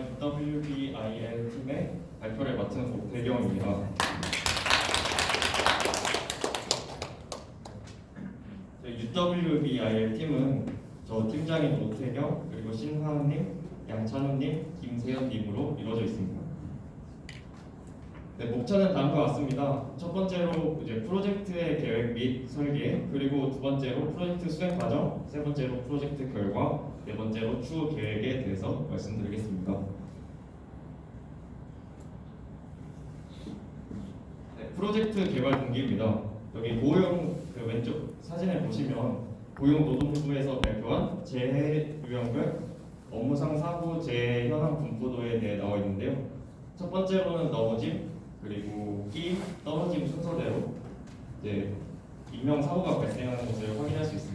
이번 WBIL 팀의 발표를 맡은 오태경입니다. UWBIL 팀은 저 팀장인 오태경 그리고 신하은님, 양찬우님, 김세현님으로 이루어져 있습니다. 네, 목차는 다음과 같습니다. 첫 번째로 이제 프로젝트의 계획 및 설계, 그리고 두 번째로 프로젝트 수행 과정, 세 번째로 프로젝트 결과, 네 번째로 추후 계획에 대해서 말씀드리겠습니다. 네, 프로젝트 개발 동기입니다. 여기 고용 그 왼쪽 사진을 보시면 고용노동부에서 발표한 재해 유형별 업무상 사고 재해 현황 분포도에 대해 나와 있는데요. 첫 번째로는 넘어짐, 그리고 끼, 떨어짐 순서대로 이제 인명 사고가 발생하는 것을 확인할 수 있습니다.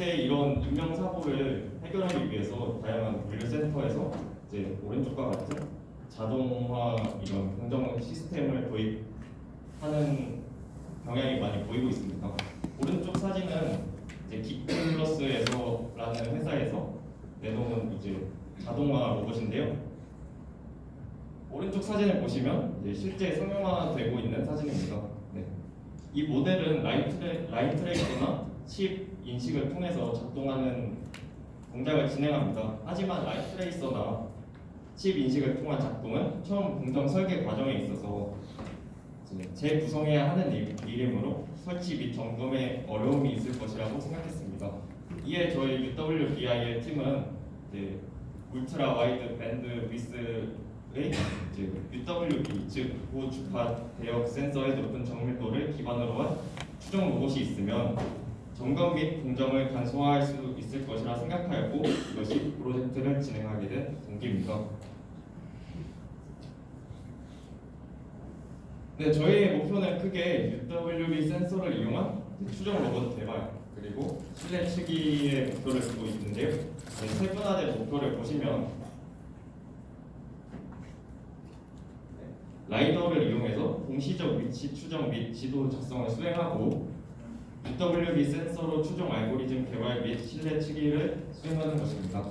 근데 이런 인명 사고를 해결하기 위해서 다양한 물류센터에서 이제 오른쪽과 같은 자동화 이런 공정 시스템을 도입하는 경향이 많이 보이고 있습니다. 오른쪽 사진은 이제 기플러스에서라는 회사에서 내놓은 이제 자동화 로봇인데요. 오른쪽 사진을 보시면 이제 실제 상용화되고 있는 사진입니다. 네. 이 모델은 라인, 트레, 라인 트레이서나 칩 인식을 통해서 작동하는 동작을 진행합니다. 하지만 라인 트레이서나 칩 인식을 통한 작동은 처음 공정 설계 과정에 있어서 재구성해야 하는 일- 일이므로 설치 및 점검에 어려움이 있을 것이라고 생각했습니다. 이에 저희 UWBI의 팀은 울트라 와이드 밴드 위스의 UWB 즉 고주파 대역 센서의 높은 정밀도를 기반으로 한 추정 로봇이 있으면 점검 및 공정을 간소화할 수 있을 것이라 생각하였고 이것이 프로젝트를 진행하게 된 동기입니다. 네, 저희의 목표는 크게 UWB 센서를 이용한 추정 로봇 개발 그리고 실내 측기의 목표를 두고 있는데요. 네, 세분화된 목표를 보시면 네, 라이더를 이용해서 공시적 위치 추정 및 지도 작성을 수행하고 UWB 센서로 추정 알고리즘 개발 및 실내 측기를 수행하는 것입니다.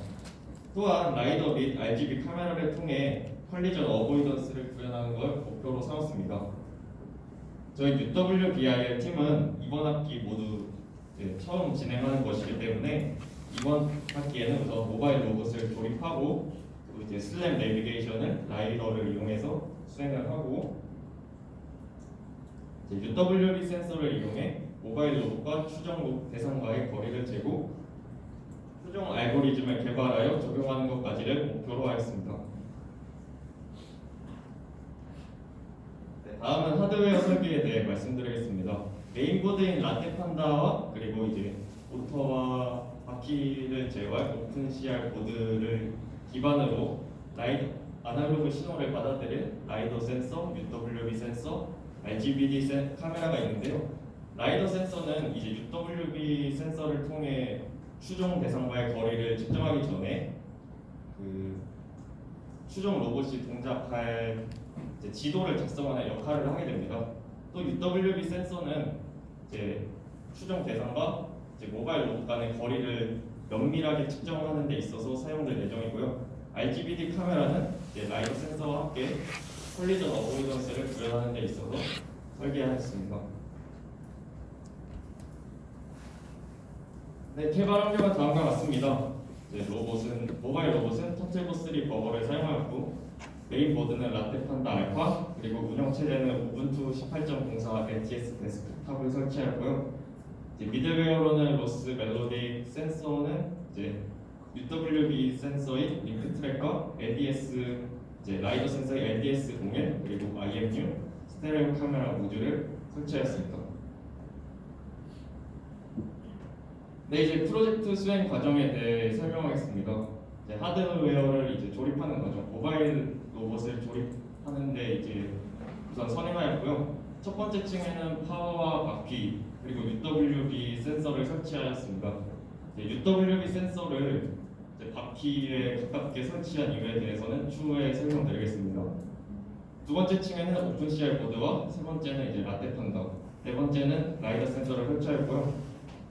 또한 라이더 및 RGB 카메라를 통해 컬리전 어보이던스를 구현하는 걸 목표로 삼았습니다. 저희 UWBIL 팀은 이번 학기 모두 이제 처음 진행하는 것이기 때문에 이번 학기에는 우선 모바일 로봇을 조립하고 그리고 이제 슬램 내비게이션을 라이더를 이용해서 수행을 하고 이제 UWB 센서를 이용해 모바일 로봇과 추정 대상과의 거리를 재고 추정 알고리즘을 개발하여 적용하는 것까지를 목표로 하였습니다. 네, 다음은 하드웨어 설계에 대해 말씀드리겠습니다. 메인보드인 라떼 판다와 그리고 이제 모터와 바퀴를 제어할 오픈 CR 보드를 기반으로 라이더 아날로그 신호를 받아들일 라이더 센서, UWB 센서, RGBD 센, 카메라가 있는데요. 라이더 센서는 이제 UWB 센서를 통해 추종 대상과의 거리를 측정하기 전에 그 추종 로봇이 동작할 지도를 작성하는 역할을 하게 됩니다. 또 UWB 센서는 이제 추정 대상과 이제 모바일 로봇 간의 거리를 면밀하게 측정하는 데 있어서 사용될 예정이고요. RGBD 카메라는 이제 라이더 센서와 함께 컬리전 어보이던스를 구현하는 데 있어서 설계하였습니다. 네, 개발 환경은 다음과 같습니다. 이제 로봇은 모바일 로봇은 터틀보 3 버거를 사용하였고 메인 보드는 라떼 판다 알파 그리고 운영 체제는 우분투 18.04 LTS 데스크탑을 설치하였고요. 이제 미들웨어로는 로스 멜로디 센서는 이제 UWB 센서인 링크 트랙과 LDS 이제 라이더 센서의 LDS 01 그리고 IMU 스테레오 카메라 모듈을 설치하였습니다. 네 이제 프로젝트 수행 과정에 대해 설명하겠습니다. 이제 하드웨어를 이제 조립하는 과정, 모바일 로봇을 조립하는데 이제 우선 선행하였고요. 첫 번째 층에는 파워와 바퀴 그리고 UWB 센서를 설치하였습니다. UWB 센서를 바퀴에 가깝게 설치한 이유에 대해서는 추후에 설명드리겠습니다. 두 번째 층에는 오픈 CR 보드와 세 번째는 이제 라떼 판다, 네 번째는 라이더 센서를 설치하였고요.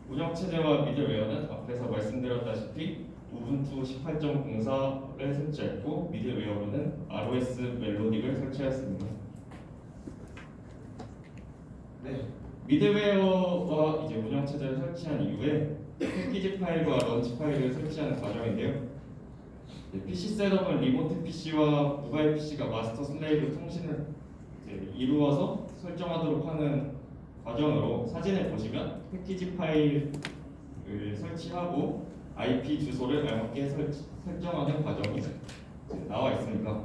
운영 체제와 미들웨어는 앞에서 말씀드렸다시피 우분투 18.04를 설치했고 미들웨어로는 ROS 멜로딕을 설치하였습니다. 네, 미들웨어와 이제 운영 체제를 설치한 이후에 패키지 파일과 런치 파일을 설치하는 과정인데요. 네, PC 셋업은 리모트 PC와 모바일 PC가 마스터 슬레이브 통신을 이루어서 설정하도록 하는 과정으로 사진을 보시면 패키지 파일을 설치하고 IP 주소를 알맞게 설, 설정하는 과정이 나와 있습니다.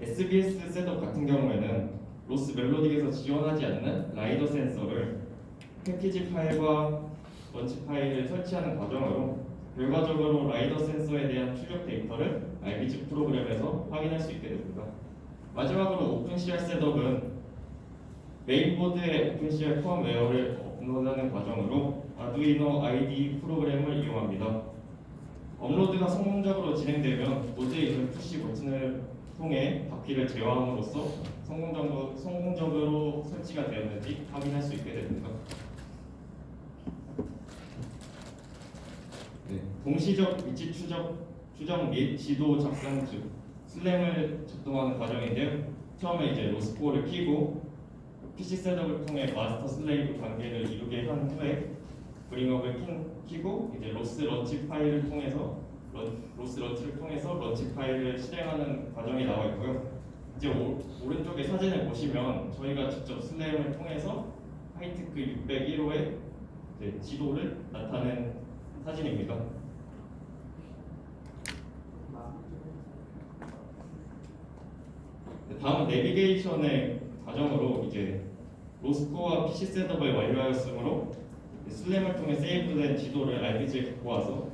SBS 셋업 같은 경우에는 로스 멜로딕에서 지원하지 않는 라이더 센서를 패키지 파일과 런치 파일을 설치하는 과정으로 결과적으로 라이더 센서에 대한 출력 데이터를 RBG 프로그램에서 확인할 수 있게 됩니다. 마지막으로 오픈CR 셋업은 메인보드에 오픈CR 펌웨어를 업로드하는 과정으로 아두이노 ID 프로그램을 이용합니다. 업로드가 성공적으로 진행되면 모드에 있는 푸시 버튼을 통해 바퀴를 제어함으로써 성공적으로, 성공적으로 설치가 되었는지 확인할 수 있게 됩니다. 네, 동시적 위치 추적, 추적 및 지도 작성 중 슬램을 작동하는 과정인데요. 처음에 이제 로스코어를 키고 PC 셋업을 통해 마스터 슬레이브 관계를 이루게 한 후에 브링업을 킨- 키고 이제 로스 런치 파일을 통해서 런, 로스 런치를 통해서 런치 파일을 실행하는 과정이 나와 있고요. 이제 오, 오른쪽에 사진을 보시면 저희가 직접 슬램을 통해서 하이테크 601호의 이제 지도를 나타낸 사진입니다. 네, 다음은 내비게이션의 과정으로 이제 로스코어와 PC 셋업을 완료하였으므로 슬램을 통해 세이브된 지도를 RPG에 갖고 와서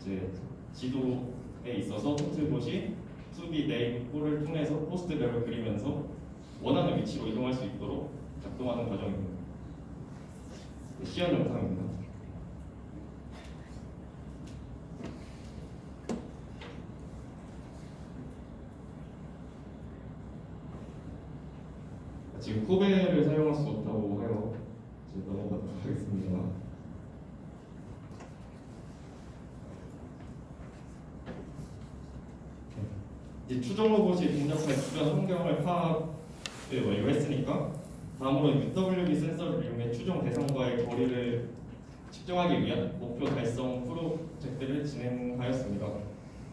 이제 지도에 있어서 수비 네임 폴을 통해서 포스트 맵을 그리면서 원하는 위치로 이동할 수 있도록 작동하는 과정입니다. 네, 시연 영상입니다. 지금 코베를 사용할 수 없다고 해요. 이제 넘어가도록 하겠습니다. 이제 추정 로봇이 동작할 주변 환경을 파악을 완료했으니까 다음으로 UWB 센서를 이용해 추정 대상과의 거리를 측정하기 위한 목표 달성 프로젝트를 진행하였습니다.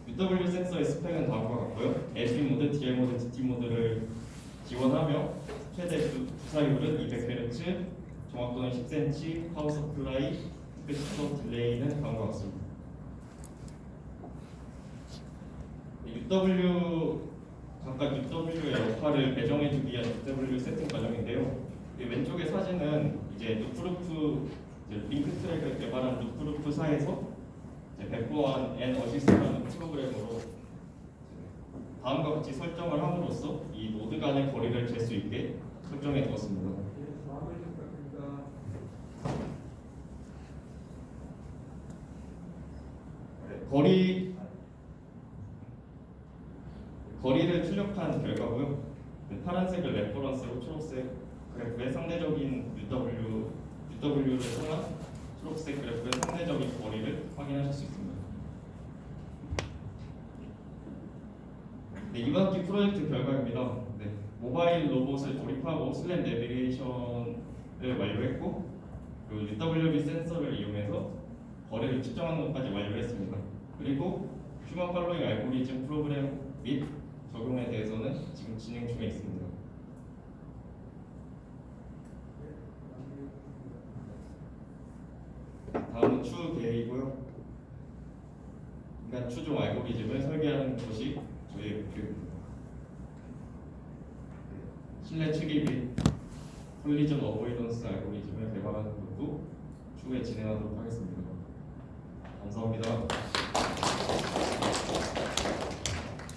UW 센서의 스펙은 다음과 같고요. LP 모드, DL 모드, DT 모드를 지원하며 최대 주- 주사율은 200Hz, 정확도는 10cm, 파워 서플라이, 스페시터 딜레이는 다음과 같습니다. UW 각각 UW의 역할을 배정해주기 위한 UW 세팅 과정인데요. 이 왼쪽의 사진은 이제 루프루프 이제 링크 트랙을 개발한 루프루프사에서 배포한 N 어시스트라는 프로그램으로 다음과 같이 설정을 함으로써 이 노드 간의 거리를 잴 수 있게 설정해 두었습니다. 네, 거리 출력한 결과고요. 네, 파란색을 레퍼런스로 초록색 그래프의 상대적인 UW UW를 통한 초록색 그래프의 상대적인 거리를 확인하실 수 있습니다. 네, 이번 기 프로젝트 결과입니다. 네, 모바일 로봇을 조립하고 슬램 내비게이션을 완료했고 그 UWB 센서를 이용해서 거리를 측정하는 것까지 완료했습니다. 그리고 휴먼 팔로잉 알고리즘 프로그램 및 적용에 대해서는 지금 진행 중에 있습니다. 다음은 추후 계획이고요. 인간 추종 알고리즘을 설계하는 것이 저희의 목표입니다. 실내 측입 및 콜리전 어보이던스 알고리즘을 개발하는 것도 추후에 진행하도록 하겠습니다. 감사합니다.